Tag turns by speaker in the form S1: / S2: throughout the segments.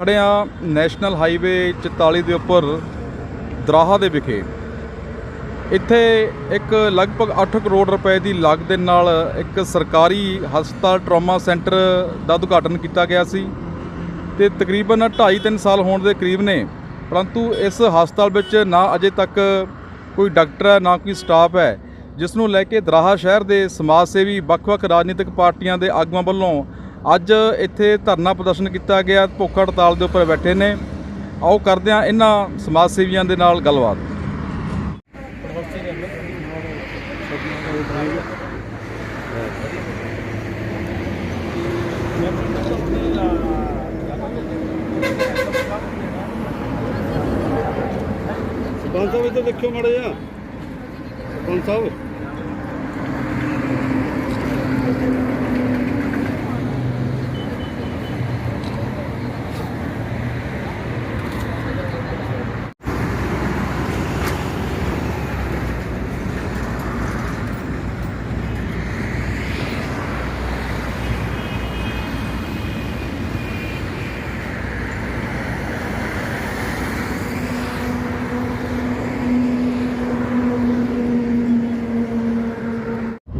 S1: ਖੜੇ ਆ national highway 44 ਦੇ ਉੱਪਰ ਦਰਾਹਾ ਦੇ ਵਿਖੇ। ਇੱਥੇ ਇੱਕ ਲਗਭਗ 8 ਕਰੋੜ ਰੁਪਏ ਦੀ ਲਾਗਤ ਦੇ ਨਾਲ ਇੱਕ ਸਰਕਾਰੀ ਹਸਪਤਾਲ ਟਰਾਮਾ ਸੈਂਟਰ ਦਾ ਉਦਘਾਟਨ ਕੀਤਾ ਗਿਆ ਸੀ ਤੇ ਤਕਰੀਬਨ 2.5-3 ਸਾਲ ਹੋਣ ਦੇ ਕਰੀਬ ਨੇ। ਪਰੰਤੂ ਇਸ ਹਸਪਤਾਲ ਵਿੱਚ ਨਾ ਅਜੇ ਤੱਕ ਕੋਈ ਡਾਕਟਰ ਹੈ, ਨਾ ਕੋਈ ਸਟਾਫ ਹੈ, ਜਿਸ ਨੂੰ ਲੈ ਕੇ ਦਰਾਹਾ ਸ਼ਹਿਰ ਦੇ ਸਮਾਜ ਸੇਵੀ ਵੱਖ-ਵੱਖ ਰਾਜਨੀਤਿਕ ਪਾਰਟੀਆਂ ਦੇ ਆਗੂਆਂ ਵੱਲੋਂ ਅੱਜ ਇੱਥੇ ਧਰਨਾ ਪ੍ਰਦਰਸ਼ਨ ਕੀਤਾ ਗਿਆ ਭੁੱਖ ਹੜਤਾਲ ਦੇ ਉੱਪਰ ਬੈਠੇ ਨੇ। ਆਓ ਕਰਦੇ ਹਾਂ ਇਹਨਾਂ ਸਮਾਜ ਸੇਵੀਆਂ ਦੇ ਨਾਲ ਗੱਲਬਾਤ।
S2: ਸਰਪੰਚ ਸਾਹਿਬ ਇੱਧਰ ਦੇਖਿਓ ਮਾੜਾ ਜਿਹਾ। ਸਰਪੰਚ ਸਾਹਿਬ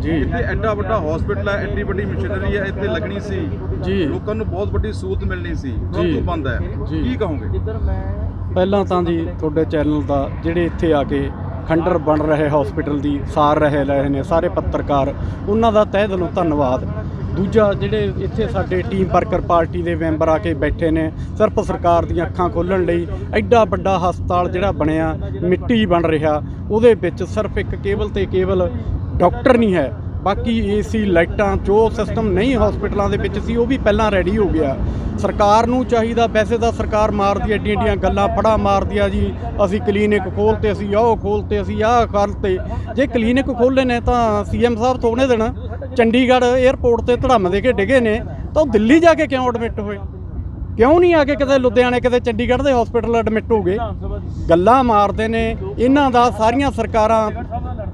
S1: ਜੀ ਇੱਥੇ ਐਡਾ ਵੱਡਾ ਹਸਪੀਟਲ ਹੈ ਐਡੀ ਵੱਡੀ ਮਸ਼ੀਨਰੀ ਹੈ ਇੱਥੇ ਲੱਗਣੀ ਸੀ।
S3: ਜੀ।
S1: ਲੋਕਾਂ ਨੂੰ ਬਹੁਤ ਵੱਡੀ ਸਹੂਲਤ ਮਿਲਣੀ ਸੀ। ਪਰੰਤੂ ਬੰਦ ਹੈ। ਕੀ ਕਹੋਗੇ?
S3: ਪਹਿਲਾਂ ਤਾਂ ਜੀ ਤੁਹਾਡੇ ਚੈਨਲ ਦਾ ਜਿਹੜੇ ਇੱਥੇ ਆ ਕੇ ਖੰਡਰ ਬਣ ਰਹੇ ਹਸਪੀਟਲ ਦੀ ਸਾਰ ਰਹੇ ਰਹੇ ਨੇ ਸਾਰੇ ਪੱਤਰਕਾਰ ਉਹਨਾਂ ਦਾ ਤਹਿ ਦਿਲੋਂ ਧੰਨਵਾਦ। ਦੂਜਾ ਜਿਹੜੇ ਇੱਥੇ ਸਾਡੇ ਟੀਮ ਵਰਕਰ ਪਾਰਟੀ ਦੇ ਮੈਂਬਰ ਆ ਕੇ ਬੈਠੇ ਨੇ ਸਿਰਫ ਸਰਕਾਰ ਦੀਆਂ ਅੱਖਾਂ ਖੋਲਣ ਲਈ ਐਡਾ ਵੱਡਾ ਹਸਪਤਾਲ ਜਿਹੜਾ ਬਣਿਆ ਮਿੱਟੀ ਬਣ ਰਿਹਾ ਉਹਦੇ ਵਿੱਚ ਸਿਰਫ ਇੱਕ ਕੇਵਲ ਤੇ ਕੇਵਲ ਡਾਕਟਰ ਨਹੀਂ ਹੈ ਬਾਕੀ ਏਸੀ, ਲਾਈਟਾਂ, ਜੋ ਸਿਸਟਮ ਨਹੀਂ ਹਸਪੀਟਲਾਂ ਦੇ ਵਿੱਚ ਸੀ, ਉਹ ਵੀ ਪਹਿਲਾਂ ਰੈਡੀ ਹੋ ਗਿਆ। ਸਰਕਾਰ ਨੂੰ ਚਾਹੀਦਾ, ਵੈਸੇ ਤਾਂ ਸਰਕਾਰ ਮਾਰਦੀ ਐਡੀਆਂ ਐਡੀਆਂ ਗੱਲਾਂ, ਫੜਾ ਮਾਰਦੀ ਆ ਜੀ, ਅਸੀਂ ਕਲੀਨਿਕ ਖੋਲਤੇ ਅਸੀਂ ਉਹ ਖੋਲਤੇ ਅਸੀਂ ਆਹ ਕਰਤੇ। ਜੇ ਕਲੀਨਿਕ ਖੋਲ੍ਹੇ ਨੇ ਤਾਂ ਸੀਐਮ ਸਾਹਿਬ ਥੋੜੇ ਦਿਨ ਚੰਡੀਗੜ੍ਹ 에ਅਰਪੋਰਟ ਤੇ ਧੜਮ ਦੇ ਕੇ ਡਿੱਗੇ ਨੇ, ਤਾਂ ਉਹ ਦਿੱਲੀ ਜਾ ਕੇ ਕਿਉਂ ਐਡਮਿਟ ਹੋਏ? ਕਿਉਂ ਨਹੀਂ ਆ ਕੇ ਕਿਤੇ ਲੁਧਿਆਣੇ ਕਿਤੇ ਚੰਡੀਗੜ੍ਹ ਦੇ ਹਸਪੀਟਲ ਐਡਮਿਟ ਹੋ ਗਏ ਗੱਲਾਂ ਮਾਰਦੇ ਨੇ ਇਹਨਾਂ ਦਾ ਸਾਰੀਆਂ ਸਰਕਾਰਾਂ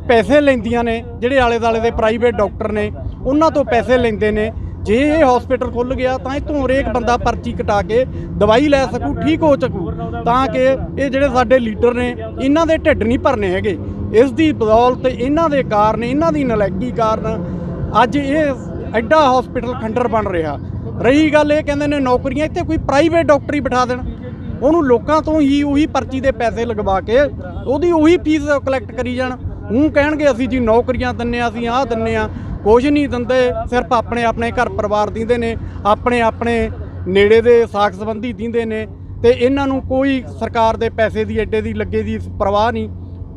S3: ਪੈਸੇ ਲੈਂਦੀਆਂ ਨੇ ਜਿਹੜੇ ਆਲੇ ਦਾਲੇ ਦੇ ਪ੍ਰਾਈਵੇਟ ਡਾਕਟਰ ਨੇ ਉਹਨਾਂ ਤੋਂ ਪੈਸੇ ਲੈਂਦੇ ਨੇ। ਜੇ ਇਹ ਹਸਪੀਟਲ ਖੁੱਲ ਗਿਆ ਤਾਂ ਇਥੋਂ ਹਰੇਕ ਬੰਦਾ ਪਰਚੀ ਕਟਾ ਕੇ ਦਵਾਈ ਲੈ ਸਕੂ ਠੀਕ ਹੋ ਸਕੂ ਤਾਂ ਕਿ ਇਹ ਜਿਹੜੇ ਸਾਡੇ ਲੀਡਰ ਨੇ ਇਹਨਾਂ ਦੇ ਢਿੱਡ ਨਹੀਂ ਭਰਨੇ ਹੈਗੇ। ਇਸ ਦੀ ਬਦੌਲਤ ਇਹਨਾਂ ਦੇ ਕਾਰਨ ਇਹਨਾਂ ਦੀ ਨਲਾਇਕੀ ਕਾਰਨ ਅੱਜ ਇਹ ਐਡਾ ਹਸਪੀਟਲ ਖੰਡਰ ਬਣ ਰਿਹਾ। ਰਹੀ ਗੱਲ ਇਹ ਕਹਿੰਦੇ ਨੇ ਨੌਕਰੀਆਂ ਇੱਥੇ ਕੋਈ ਪ੍ਰਾਈਵੇਟ ਡਾਕਟਰ ਹੀ ਬਿਠਾ ਦੇਣ। ਉਹਨੂੰ ਲੋਕਾਂ ਤੋਂ ਹੀ ਉਹੀ ਪਰਚੀ ਦੇ ਪੈਸੇ ਲਗਵਾ ਕੇ ਉਹਦੀ ਉਹੀ ਫੀਸ ਕਲੈਕਟ ਕਰੀ ਜਾਣ। ਉਹ ਕਹਿਣਗੇ ਅਸੀਂ ਜੀ ਨੌਕਰੀਆਂ ਦਿੰਨੇ ਆ, ਅਸੀਂ ਆਹ ਦਿੰਨੇ ਆ। ਕੁਝ ਨਹੀਂ ਦਿੰਦੇ, ਸਿਰਫ ਆਪਣੇ ਆਪਣੇ ਘਰ ਪਰਿਵਾਰ ਦਿੰਦੇ ਨੇ, ਆਪਣੇ ਆਪਣੇ ਨੇੜੇ ਦੇ ਸਾਖ ਸੰਬੰਧੀ ਦਿੰਦੇ ਨੇ ਤੇ ਇਹਨਾਂ ਨੂੰ ਕੋਈ ਸਰਕਾਰ ਦੇ ਪੈਸੇ ਦੀ, ਐਡੇ ਦੀ, ਲੱਗੇ ਦੀ ਪਰਵਾਹ ਨਹੀਂ।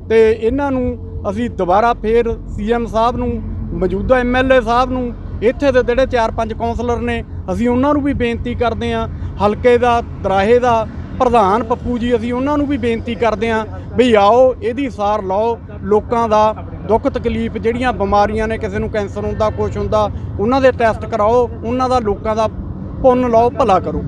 S3: ਤੇ ਇਹਨਾਂ ਨੂੰ ਅਸੀਂ ਦੁਬਾਰਾ ਫੇਰ ਸੀਐਮ ਸਾਹਿਬ ਨੂੰ, ਮੌਜੂਦਾ ਐਮਐਲਏ ਸਾਹਿਬ ਨੂੰ, ਇੱਥੇ ਦੇ ਜਿਹੜੇ 4-5 ਕਾਉਂਸਲਰ ਨੇ ਅਸੀਂ ਉਹਨਾਂ ਨੂੰ ਵੀ ਬੇਨਤੀ ਕਰਦੇ ਹਾਂ ਹਲਕੇ ਦਾ ਦਰਾਹੇ ਦਾ ਪ੍ਰਧਾਨ ਪੱਪੂ ਜੀ ਅਸੀਂ ਉਹਨਾਂ ਨੂੰ ਵੀ ਬੇਨਤੀ ਕਰਦੇ ਹਾਂ ਵੀ ਆਓ ਇਹਦੀ ਸਾਰ ਲਓ ਲੋਕਾਂ ਦਾ ਦੁੱਖ ਤਕਲੀਫ ਜਿਹੜੀਆਂ ਬਿਮਾਰੀਆਂ ਨੇ ਕਿਸੇ ਨੂੰ ਕੈਂਸਰ ਹੁੰਦਾ ਕੁਝ ਹੁੰਦਾ ਉਹਨਾਂ ਦੇ ਟੈਸਟ ਕਰਾਓ ਉਹਨਾਂ ਦਾ ਲੋਕਾਂ ਦਾ ਪੁੰਨ ਲਓ ਭਲਾ ਕਰੋ।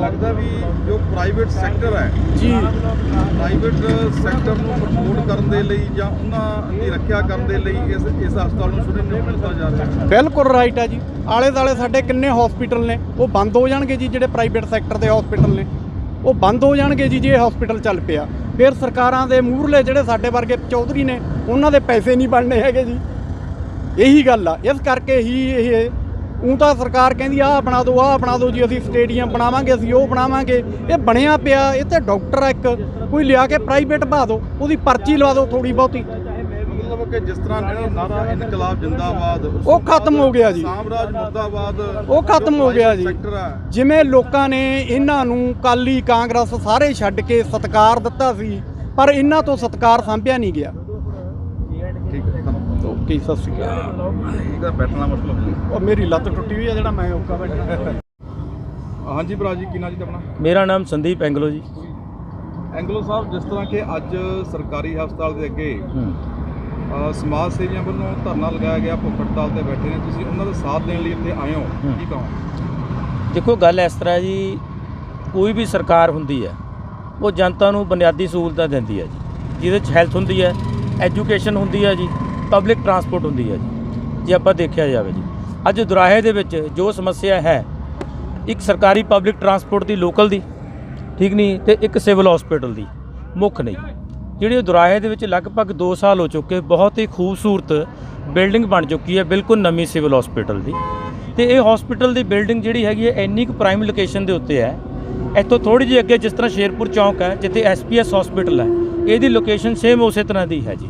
S1: ਲੱਗਦਾ ਵੀ ਜੋ ਪ੍ਰਾਈਵੇਟ ਸੈਕਟਰ ਹੈ
S3: ਜੀ।
S1: ਪ੍ਰਾਈਵੇਟ ਸੈਕਟਰ ਨੂੰ ਪ੍ਰਮੋਟ ਕਰਨ ਦੇ ਲਈ ਜਾਂ ਉਹਨਾਂ ਦੀ ਰੱਖਿਆ ਕਰਨ ਦੇ ਲਈ ਇਸ ਇਸ ਹਸਪਤਾਲ ਨੂੰ ਸ਼ੁਰੂ ਨਹੀਂ ਮਿਲਦਾ ਜਾ ਰਿਹਾ
S3: ਬਿਲਕੁਲ ਰਾਈਟ ਹੈ ਜੀ। ਆਲੇ ਦਾਲੇ ਸਾਡੇ ਕਿੰਨੇ ਹਸਪੀਟਲ ਨੇ, ਉਹ ਬੰਦ ਹੋ ਜਾਣਗੇ ਜੀ ਜਿਹੜੇ ਪ੍ਰਾਈਵੇਟ ਸੈਕਟਰ ਦੇ ਹਸਪੀਟਲ ਨੇ। ਉਹ ਬੰਦ ਹੋ ਜਾਣਗੇ ਜੀ ਜੇ ਹਸਪੀਟਲ ਚੱਲ ਪਿਆ। ਫਿਰ ਸਰਕਾਰਾਂ ਦੇ ਮੂਹਰਲੇ ਜਿਹੜੇ ਸਾਡੇ ਵਰਗੇ ਚੌਧਰੀ ਨੇ, ਉਹਨਾਂ ਦੇ ਪੈਸੇ ਨਹੀਂ ਬਣਨੇ ਹੈਗੇ ਜੀ। ਇਹੀ ਗੱਲ ਆ। ਇਸ ਕਰਕੇ ਹੀ ਇਹ ਉਹ ਤਾਂ ਸਰਕਾਰ ਕਹਿੰਦੀ ਆਹ ਬਣਾ ਦਿਓ ਆਹ ਬਣਾ ਦਿਓ ਜੀ, ਅਸੀਂ ਸਟੇਡੀਅਮ ਬਣਾਵਾਂਗੇ, ਅਸੀਂ ਉਹ ਬਣਾਵਾਂਗੇ। ਇਹ ਬਣਿਆ ਪਿਆ, ਇਹ ਤੇ ਡਾਕਟਰ ਆ ਇੱਕ। ਕੋਈ ਲਿਆ ਕੇ ਪ੍ਰਾਈਵੇਟ ਬਹਾ ਦਿਓ ਉਹਦੀ ਪਰਚੀ ਲਵਾ ਦਿਓ ਥੋੜੀ ਬਹੁਤੀ।
S1: ਮਤਲਬ ਕਿ ਜਿਸ ਤਰ੍ਹਾਂ ਜਿਹੜਾ ਨਾਰਾ ਇਨਕਲਾਬ ਜਿੰਦਾਬਾਦ
S3: ਉਹ ਖਤਮ ਹੋ ਗਿਆ ਜੀ।
S1: ਸਾਮਰਾਜ ਮੁਰਦਾਬਾਦ
S3: ਉਹ ਖਤਮ ਹੋ ਗਿਆ ਜੀ। ਜਿਵੇਂ ਲੋਕਾਂ ਨੇ ਇਹਨਾਂ ਨੂੰ ਕਾਲੀ ਕਾਂਗਰਸ ਸਾਰੇ ਛੱਡ ਕੇ ਸਤਕਾਰ ਦਿੱਤਾ ਸੀ ਪਰ ਇਹਨਾਂ ਤੋਂ ਸਤਕਾਰ ਸਾਂਭਿਆ ਨਹੀਂ ਗਿਆ।
S1: ਠੀਕ ਹੈ
S3: ਓਕੇ ਸਤਿ ਸ਼੍ਰੀ ਅਕਾਲ।
S1: ਇਹਦਾ ਬੈਠਣਾ ਮੁਸ਼ਕਲ ਹੋ। ਗਿਆ
S3: ਉਹ ਮੇਰੀ ਲੱਤ ਟੁੱਟੀ ਹੋਈ ਹੈ ਜਿਹੜਾ ਮੈਂ ਔਕਾ ਬੈਠਾ।
S1: ਹਾਂਜੀ ਭਰਾ ਜੀ ਕਿੰਨਾ ਜੀ ਆਪਣਾ?
S4: ਮੇਰਾ ਨਾਮ ਸੰਦੀਪ ਐਂਗਲੋ ਜੀ।
S1: ਐਂਗਲੋ ਸਾਹਿਬ ਜਿਸ ਤਰ੍ਹਾਂ ਕਿ ਅੱਜ ਸਰਕਾਰੀ ਹਸਪਤਾਲ ਦੇ ਅੱਗੇ ਸਮਾਜ ਸੇਵੀਆਂ ਵੱਲੋਂ ਧਰਨਾ ਲਗਾਇਆ ਗਿਆ ਭੁੱਖ ਹੜਤਾਲ ਤੇ ਬੈਠੇ ਨੇ। ਤੁਸੀਂ ਉਹਨਾਂ ਦਾ ਸਾਥ ਦੇਣ ਲਈ ਇੱਥੇ ਆਏ ਹੋ। ਕੀ ਕਹੋ
S4: ਦੇਖੋ ਗੱਲ ਇਸ ਤਰ੍ਹਾਂ ਜੀ ਕੋਈ ਵੀ ਸਰਕਾਰ ਹੁੰਦੀ ਹੈ ਉਹ ਜਨਤਾ ਨੂੰ ਬੁਨਿਆਦੀ ਸਹੂਲਤਾਂ ਦਿੰਦੀ ਹੈ ਜੀ। ਜਿਹਦੇ ਚ ਹੈਲਥ ਹੁੰਦੀ ਹੈ ਐਜੂਕੇਸ਼ਨ ਹੁੰਦੀ ਹੈ ਜੀ ਪਬਲਿਕ ਟਰਾਂਸਪੋਰਟ ਹੁੰਦੀ ਹੈ ਜੀ। ਜੇ ਆਪਾਂ ਦੇਖਿਆ ਜਾਵੇ ਜੀ। ਅੱਜ ਦੁਰਾਹੇ ਦੇ ਵਿੱਚ ਜੋ ਸਮੱਸਿਆ ਹੈ ਇੱਕ ਸਰਕਾਰੀ ਪਬਲਿਕ ਟਰਾਂਸਪੋਰਟ ਦੀ ਲੋਕਲ ਦੀ ਠੀਕ ਨਹੀਂ ਤੇ ਇੱਕ ਸਿਵਲ ਹਸਪੀਟਲ ਦੀ ਮੁੱਖ ਨਹੀਂ। ਜਿਹੜੀ ਉਹ ਦੁਰਾਹੇ ਦੇ ਵਿੱਚ ਲਗਭਗ 2 ਸਾਲ ਹੋ ਚੁੱਕੇ, ਬਹੁਤ ਹੀ ਖੂਬਸੂਰਤ ਬਿਲਡਿੰਗ ਬਣ ਚੁੱਕੀ ਹੈ, ਬਿਲਕੁਲ ਨਵੀਂ ਸਿਵਲ ਹਸਪੀਟਲ ਦੀ। ਤੇ ਇਹ ਹਸਪੀਟਲ ਦੀ ਬਿਲਡਿੰਗ ਜਿਹੜੀ ਹੈਗੀ ਹੈ, ਇੰਨੀ ਕੁ ਪ੍ਰਾਈਮ ਲੋਕੇਸ਼ਨ ਦੇ ਉੱਤੇ ਹੈ। ਇੱਥੋਂ ਥੋੜੀ ਜਿਹੀ ਅੱਗੇ ਜਿਸ ਤਰ੍ਹਾਂ ਸ਼ੇਰਪੁਰ ਚੌਂਕ ਹੈ, ਜਿੱਥੇ ਐਸਪੀਐਸ ਹਸਪੀਟਲ ਹੈ, ਇਹਦੀ ਲੋਕੇਸ਼ਨ ਸੇਮ ਉਸੇ ਤਰ੍ਹਾਂ ਦੀ ਹੈ ਜੀ।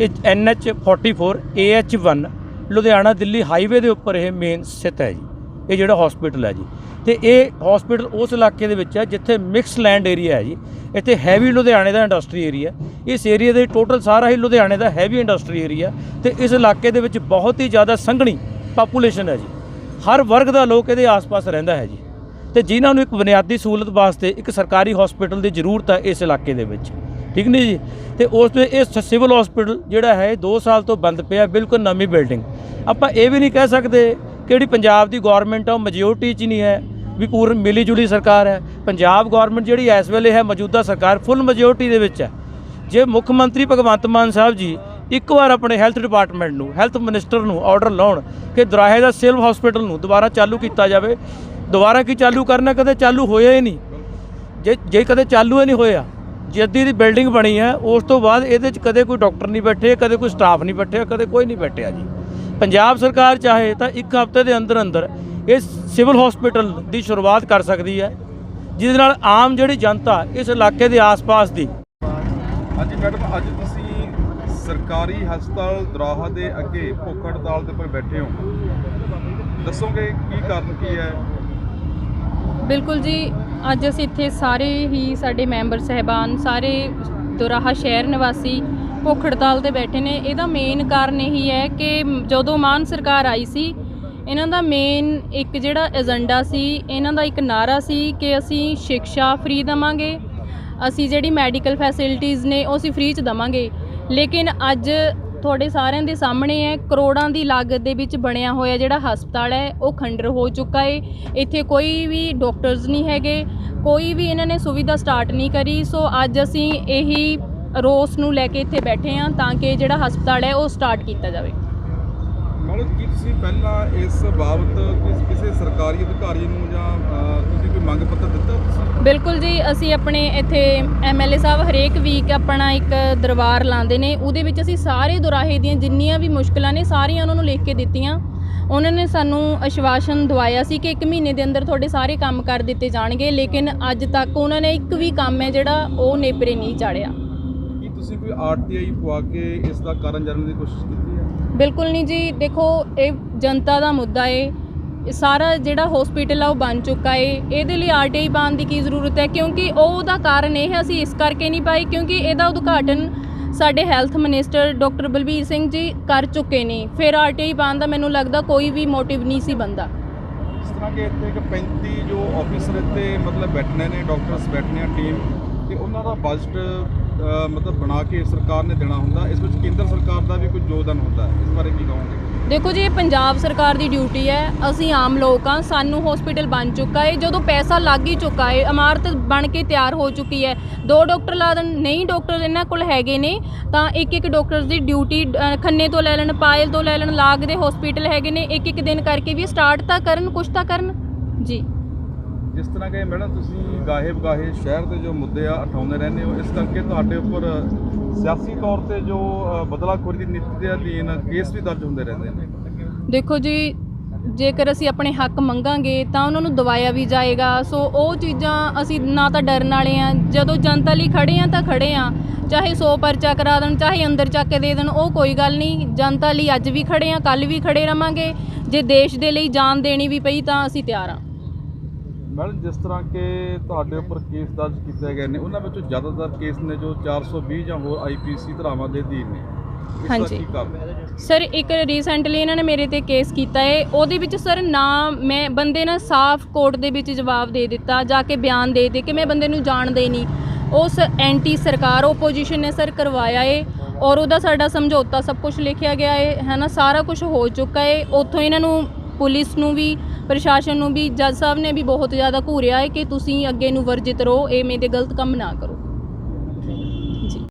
S4: ਇਹ NH 44 AH1 Ludhiana Delhi highway ਦੇ ਉੱਪਰ ਇਹ ਮੇਨ ਸਥਿਤ ਹੈ ਜੀ। ਇਹ ਜਿਹੜਾ ਹਸਪੀਟਲ ਹੈ ਜੀ। ਤੇ ਇਹ ਹਸਪੀਟਲ ਉਸ ਇਲਾਕੇ ਦੇ ਵਿੱਚ ਹੈ ਜਿੱਥੇ ਮਿਕਸ ਲੈਂਡ ਏਰੀਆ ਹੈ ਜੀ। ਇੱਥੇ ਹੈਵੀ ਲੁਧਿਆਣੇ ਦਾ ਇੰਡਸਟਰੀ ਏਰੀਆ ਇਸ ਏਰੀਆ ਦੇ ਟੋਟਲ ਸਾਰਾ ਹੀ ਲੁਧਿਆਣੇ ਦਾ ਹੈਵੀ ਇੰਡਸਟਰੀ ਏਰੀਆ ਤੇ ਇਸ ਇਲਾਕੇ ਦੇ ਵਿੱਚ ਬਹੁਤ ਹੀ ਜ਼ਿਆਦਾ ਸੰਘਣੀ ਪਾਪੂਲੇਸ਼ਨ ਹੈ ਜੀ। ਹਰ ਵਰਗ ਦਾ ਲੋਕ ਇਹਦੇ ਆਸ-ਪਾਸ ਰਹਿੰਦਾ ਹੈ ਜੀ। ਤੇ ਜਿਨ੍ਹਾਂ ਨੂੰ ਇੱਕ ਬੁਨਿਆਦੀ ਸਹੂਲਤ ਵਾਸਤੇ ਇੱਕ ਸਰਕਾਰੀ ਹਸਪੀਟਲ ਦੀ ਜ਼ਰੂਰਤ ਹੈ ਇਸ ਇਲਾਕੇ ਦੇ ਵਿੱਚ। ਠੀਕ ਨਹੀਂ ਜੀ? ਤੇ ਉਸ 'ਤੇ ਇਹ ਸਿਵਲ ਹਸਪੀਟਲ ਜਿਹੜਾ ਹੈ 2 ਸਾਲ ਤੋਂ ਬੰਦ ਪਿਆ, ਬਿਲਕੁਲ ਨਵੀਂ ਬਿਲਡਿੰਗ ਆਪਾਂ ਇਹ ਵੀ ਨਹੀਂ ਕਹਿ ਸਕਦੇ ਕਿ ਜਿਹੜੀ ਪੰਜਾਬ ਦੀ ਗਵਰਨਮੈਂਟ ਆ, ਉਹ ਮੈਜੋਰਟੀ 'ਚ ਨਹੀਂ ਹੈ, ਵੀ ਪੂਰਨ ਮਿਲੀ ਜੁਲੀ ਸਰਕਾਰ ਹੈ। ਪੰਜਾਬ ਗਵਰਨਮੈਂਟ ਜਿਹੜੀ ਇਸ ਵੇਲੇ ਹੈ, ਮੌਜੂਦਾ ਸਰਕਾਰ ਫੁੱਲ ਮੈਜੋਰਟੀ ਦੇ ਵਿੱਚ ਹੈ। ਜੇ ਮੁੱਖ ਮੰਤਰੀ ਭਗਵੰਤ ਮਾਨ ਸਾਹਿਬ ਜੀ ਇੱਕ ਵਾਰ ਆਪਣੇ ਹੈਲਥ ਡਿਪਾਰਟਮੈਂਟ ਨੂੰ ਹੈਲਥ ਮਿਨਿਸਟਰ ਨੂੰ ਆਰਡਰ ਲਾਉਣ ਕਿ ਦੁਰਾਹੇ ਦਾ ਸਿਵਲ ਹਸਪੀਟਲ ਨੂੰ ਦੁਬਾਰਾ ਚਾਲੂ ਕੀਤਾ ਜਾਵੇ, ਦੁਬਾਰਾ ਕੀ ਚਾਲੂ ਕਰਨਾ, ਕਦੇ ਚਾਲੂ ਹੋਇਆ ਹੀ ਨਹੀਂ। ਜੇ ਜੇ ਕਦੇ ਚਾਲੂ ਹੀ ਨਹੀਂ ਹੋਇਆ ਜੱਦੀ ਦੀ ਬਿਲਡਿੰਗ ਬਣੀ ਹੈ, ਉਸ ਤੋਂ ਬਾਅਦ ਇਹਦੇ 'ਚ ਕਦੇ ਕੋਈ ਡਾਕਟਰ ਨਹੀਂ ਬੈਠੇ, ਕਦੇ ਕੋਈ ਸਟਾਫ ਨਹੀਂ ਬੈਠਿਆ ਕਦੇ ਕੋਈ ਨਹੀਂ ਬੈਠਿਆ ਜੀ। ਪੰਜਾਬ ਸਰਕਾਰ ਚਾਹੇ ਤਾਂ ਇੱਕ ਹਫ਼ਤੇ ਦੇ ਅੰਦਰ ਅੰਦਰ ਇਸ ਸਿਵਲ ਹਸਪੀਟਲ ਦੀ ਸ਼ੁਰੂਆਤ ਕਰ ਸਕਦੀ ਹੈ ਜਿਹਦੇ ਨਾਲ ਆਮ ਜਿਹੜੀ ਜਨਤਾ ਇਸ ਇਲਾਕੇ ਦੇ ਆਸ-ਪਾਸ ਦੀ
S1: ਅੱਜ ਮੈਡਮ ਅੱਜ ਤੁਸੀਂ ਸਰਕਾਰੀ ਹਸਪਤਾਲ ਦਰਾਹਾ ਦੇ ਅੱਗੇ ਭੁੱਖ ਹੜਤਾਲ ਦੇ ਉੱਪਰ ਬੈਠੇ ਹੋ। ਦੱਸੋਗੇ ਕੀ ਕਾਰਨ ਕੀ ਹੈ?
S5: ਬਿਲਕੁਲ ਜੀ ਅੱਜ ਅਸੀਂ ਇੱਥੇ ਸਾਰੇ ਹੀ ਸਾਡੇ ਮੈਂਬਰ ਸਹਿਬਾਨ ਸਾਰੇ ਦੁਰਾਹਾ ਸ਼ਹਿਰ ਨਿਵਾਸੀ ਭੁੱਖ ਹੜਤਾਲ ਤੇ ਬੈਠੇ ਨੇ। ਇਹਦਾ ਮੇਨ ਕਾਰਨ ਇਹੀ ਹੈ ਕਿ ਜਦੋਂ ਮਾਨ ਸਰਕਾਰ ਆਈ ਸੀ, ਇਹਨਾਂ ਦਾ ਮੇਨ ਇੱਕ ਜਿਹੜਾ ਏਜੰਡਾ ਸੀ, ਇਹਨਾਂ ਦਾ ਇੱਕ ਨਾਰਾ ਸੀ ਕਿ ਅਸੀਂ ਸਿੱਖਿਆ ਫ੍ਰੀ ਦਵਾਂਗੇ, ਅਸੀਂ ਜਿਹੜੀ ਮੈਡੀਕਲ ਫੈਸਿਲਿਟੀਆਂ ਨੇ ਉਹ ਅਸੀਂ ਫ੍ਰੀ ਚ ਦਵਾਂਗੇ। ਲੇਕਿਨ ਅੱਜ ਤੁਹਾਡੇ ਸਾਰਿਆਂ ਦੇ ਸਾਹਮਣੇ ਹੈ, ਕਰੋੜਾਂ ਦੀ ਲਾਗਤ ਦੇ ਵਿੱਚ ਬਣਿਆ ਹੋਇਆ ਜਿਹੜਾ ਹਸਪਤਾਲ ਹੈ, ਉਹ ਖੰਡਰ ਹੋ ਚੁੱਕਾ ਹੈ। ਇੱਥੇ ਕੋਈ ਵੀ ਡਾਕਟਰਸ ਨਹੀਂ ਹੈਗੇ, ਕੋਈ ਵੀ ਇਹਨਾਂ ਨੇ ਸੁਵਿਧਾ ਸਟਾਰਟ ਨਹੀਂ ਕਰੀ। ਸੋ ਅੱਜ ਅਸੀਂ ਇਹੀ ਰੋਸ ਨੂੰ ਲੈ ਕੇ ਇੱਥੇ ਬੈਠੇ ਹਾਂ ਤਾਂ ਕਿ ਜਿਹੜਾ ਹਸਪਤਾਲ ਹੈ ਉਹ ਸਟਾਰਟ ਕੀਤਾ ਜਾਵੇ।
S1: ਮੈਡਮ ਕੀ ਤੁਸੀਂ ਪਹਿਲਾਂ ਇਸ ਬਾਬਤ ਕਿਸ- ਸਰਕਾਰੀ ਅਧਿਕਾਰੀ ਨੂੰ ਜਾਂ ਤੁਸੀਂ ਕੋਈ ਮੰਗ ਪੱਤਰ ਦਿੱਤਾ? ਤੁਸੀਂ
S5: ਬਿਲਕੁਲ ਜੀ ਅਸੀਂ ਆਪਣੇ ਇੱਥੇ ਐਮਐਲਏ ਸਾਹਿਬ ਹਰੇਕ ਵੀਕ ਆਪਣਾ ਇੱਕ ਦਰਬਾਰ ਲਾਉਂਦੇ ਨੇ। ਉਹਦੇ ਵਿੱਚ ਅਸੀਂ ਸਾਰੇ ਦੁਰਾਹੇ ਦੀਆਂ ਜਿੰਨੀਆਂ ਵੀ ਮੁਸ਼ਕਲਾਂ ਨੇ ਸਾਰੀਆਂ ਉਹਨਾਂ ਨੂੰ ਲਿਖ ਕੇ ਦਿੱਤੀਆਂ। ਉਹਨਾਂ ਨੇ ਸਾਨੂੰ ਆਸ਼ਵਾਸਨ ਦਵਾਇਆ ਸੀ ਕਿ ਇੱਕ ਮਹੀਨੇ ਦੇ ਅੰਦਰ ਤੁਹਾਡੇ ਸਾਰੇ ਕੰਮ ਕਰ ਦਿੱਤੇ ਜਾਣਗੇ ਲੇਕਿਨ ਅੱਜ ਤੱਕ ਉਹਨਾਂ ਨੇ ਇੱਕ ਵੀ ਕੰਮ ਹੈ ਜਿਹੜਾ ਉਹ ਨੇਪਰੇ ਨਹੀਂ ਚਾੜਿਆ।
S1: ਤੁਸੀਂ ਕੋਈ ਆਰਟੀਆਈ ਪਵਾ ਕੇ ਇਸ ਦਾ ਕਾਰਨ ਜਾਣਨ ਦੀ ਕੋਸ਼ਿਸ਼ ਕੀਤੀ ਹੈ?
S5: ਬਿਲਕੁਲ ਨਹੀਂ ਜੀ। ਦੇਖੋ ਇਹ ਜਨਤਾ ਦਾ ਮੁੱਦਾ ਏ। ਸਾਰਾ ਜਿਹੜਾ ਹਸਪੀਟਲ ਆ ਉਹ ਬਣ ਚੁੱਕਾ ਏ। ਇਹਦੇ ਲਈ ਆਰਟੀਆਈ ਪਾਉਣ ਦੀ ਕੀ ਜ਼ਰੂਰਤ ਹੈ? ਕਿਉਂਕਿ ਉਹ ਉਹਦਾ ਕਾਰਨ ਇਹ ਹੈ, ਅਸੀਂ ਇਸ ਕਰਕੇ ਨਹੀਂ ਪਾਈ ਕਿਉਂਕਿ ਇਹਦਾ ਉਦਘਾਟਨ ਸਾਡੇ health minister doctor Balbir Singh ji ਕਰ ਚੁੱਕੇ ਨੇ। ਫਿਰ ਆਰਟੀਆਈ ਪਾਉਣ ਦਾ ਮੈਨੂੰ ਲੱਗਦਾ ਕੋਈ ਵੀ ਮੋਟਿਵ ਨਹੀਂ ਸੀ ਬੰਦਾ
S1: ਇਸ ਤਰ੍ਹਾਂ ਕਿ ਇੱਥੇ ਇੱਕ 35 ਜੋ ਆਫੀਸਰ ਇੱਥੇ ਮਤਲਬ ਬੈਠਣੇ ਨੇ ਡਾਕਟਰਸ ਬੈਠਣੇ ਆ ਟੀਮ ਤੇ ਉਹਨਾਂ ਦਾ ਬਜਟ ਮਤਲਬ ਬਣਾ ਕੇ ਸਰਕਾਰ ਨੇ ਦੇਣਾ ਹੁੰਦਾ, ਇਸ ਵਿੱਚ ਕੇਂਦਰ ਸਰਕਾਰ ਦਾ ਵੀ ਕੋਈ ਯੋਗਦਾਨ ਹੁੰਦਾ ਇਸ ਬਾਰੇ ਕੀ ਕਹੋਗੇ?
S5: ਦੇਖੋ ਜੀ, ਇਹ ਪੰਜਾਬ ਸਰਕਾਰ ਦੀ ਡਿਊਟੀ ਹੈ, ਅਸੀਂ ਆਮ ਲੋਕ ਹਾਂ, ਸਾਨੂੰ ਹਸਪੀਟਲ ਬਣ ਚੁੱਕਾ ਹੈ, ਜਦੋਂ ਪੈਸਾ ਲੱਗ ਹੀ ਚੁੱਕਾ ਹੈ, ਇਮਾਰਤ ਬਣ ਕੇ ਤਿਆਰ ਹੋ ਚੁੱਕੀ ਹੈ, ਦੋ ਡਾਕਟਰ ਲਾ ਦੇਣ, ਨਹੀਂ ਡਾਕਟਰ ਇਹਨਾਂ ਕੋਲ ਹੈਗੇ ਨੇ, ਤਾਂ ਇੱਕ ਇੱਕ ਡਾਕਟਰ ਦੀ ਡਿਊਟੀ ਖੰਨੇ ਤੋਂ ਲੈ ਲੈਣ, ਪਾਇਲ ਤੋਂ ਲੈ ਲੈਣ, ਲਾਗ ਦੇ ਹਸਪੀਟਲ ਹੈਗੇ ਨੇ ਇੱਕ ਇੱਕ ਦਿਨ ਕਰਕੇ ਵੀ ਸਟਾਰਟ ਤਾਂ ਕਰਨ, ਕੁਛ ਤਾਂ ਕਰਨ? ਜੀ।
S1: ਜਿਸ ਤਰ੍ਹਾਂ ਕਿ ਮੈਡਮ ਤੁਸੀਂ ਗਾਹੇ ਬਗਾਹੇ ਸ਼ਹਿਰ ਦੇ ਜੋ ਮੁੱਦੇ ਆ, ਉਠਾਉਂਦੇ ਰਹਿੰਦੇ ਹੋ, ਇਸ ਕਰਕੇ ਤੁਹਾਡੇ ਉੱਪਰ ਸਿਆਸੀ ਤੌਰ ਤੇ ਜੋ ਬਦਲਾਖੋਰੀ ਦੀ ਨੀਤੀ ਦੇ ਅਧੀਨ ਕੇਸ ਵੀ ਦਰਜ ਹੁੰਦੇ ਰਹਿੰਦੇ ਨੇ।
S5: ਦੇਖੋ ਜੀ, ਜੇਕਰ ਅਸੀਂ ਆਪਣੇ ਹੱਕ ਮੰਗਾਂਗੇ ਤਾਂ ਉਹਨਾਂ ਨੂੰ ਦਵਾਇਆ ਵੀ ਜਾਏਗਾ। ਸੋ ਉਹ ਚੀਜ਼ਾਂ ਅਸੀਂ ਨਾ ਤਾਂ ਡਰਨ ਵਾਲੇ ਆ। ਜਦੋਂ ਜਨਤਾ ਲਈ ਖੜੇ ਆ ਤਾਂ ਖੜੇ ਆ। ਚਾਹੇ 100 ਪਰਚਾ ਕਰਾ ਦੇਣ, ਚਾਹੇ ਅੰਦਰ ਚੱਕ ਕੇ ਦੇ ਦੇਣ, ਉਹ ਕੋਈ ਗੱਲ ਨਹੀਂ। ਜਨਤਾ ਲਈ ਅੱਜ ਵੀ ਖੜੇ ਆ ਕੱਲ ਵੀ ਖੜੇ ਰਵਾਂਗੇ। ਜੇ ਦੇਸ਼ ਦੇ ਲਈ ਜਾਨ ਦੇਣੀ ਵੀ ਪਈ ਤਾਂ ਅਸੀਂ ਤਿਆਰ ਆ।
S1: ਮੈਡਮ ਜਿਸ ਤਰ੍ਹਾਂ ਕਿ ਤੁਹਾਡੇ ਉੱਪਰ ਕੇਸ ਦਰਜ ਕੀਤੇ ਗਏ ਨੇ ਉਹਨਾਂ ਵਿੱਚੋਂ ਜ਼ਿਆਦਾਤਰ ਕੇਸ ਨੇ ਜੋ 420 ਜਾਂ ਹੋਰ ਆਈਪੀਸੀ ਧਾਰਾਵਾਂ ਦੇ ਅਧੀਨ ਨੇ। ਇਸ ਦਾ
S5: ਹਾਂਜੀ।
S1: ਕੀ ਕਾਰਨ ਹੈ?
S5: ਸਰ ਇੱਕ ਰੀਸੈਂਟਲੀ ਇਹਨਾਂ ਨੇ ਮੇਰੇ ਤੇ ਕੇਸ ਕੀਤਾ ਹੈ ਉਹਦੇ ਵਿੱਚ ਸਰ ਨਾ ਮੈਂ ਬੰਦੇ ਨੇ ਸਾਫ਼ ਕੋਰਟ ਦੇ ਵਿੱਚ ਜਵਾਬ ਦੇ ਦਿੱਤਾ ਜਾ ਕੇ ਬਿਆਨ ਦੇ ਦੇ ਕਿ ਮੈਂ ਬੰਦੇ ਨੂੰ ਜਾਣਦਾ ਹੀ ਨਹੀਂ। ਉਸ ਐਂਟੀ ਸਰਕਾਰ ਓਪੋਜੀਸ਼ਨ ਨੇ ਸਰ ਕਰਵਾਇਆ ਏ ਔਰ ਉਹਦਾ ਸਾਡਾ ਸਮਝੌਤਾ ਸਭ ਕੁਝ ਲਿਖਿਆ ਗਿਆ ਏ ਹੈ ਨਾ? ਸਾਰਾ ਕੁਝ ਹੋ ਚੁੱਕਾ ਏ। ਉੱਥੋਂ ਇਹਨਾਂ ਨੂੰ ਪੁਲਿਸ ਨੂੰ ਵੀ ਪ੍ਰਸ਼ਾਸਨ ਨੂੰ ਵੀ, ਜੱਜ ਸਾਹਿਬ ਨੇ ਵੀ ਬਹੁਤ ਜ਼ਿਆਦਾ ਘੂਰਿਆ ਹੈ ਕਿ ਤੁਸੀਂ ਅੱਗੇ ਨੂੰ ਵਰਜਿਤ ਰਹੋ, ਐਵੇਂ ਦੇ ਗਲਤ ਕੰਮ ਨਾ ਕਰੋ।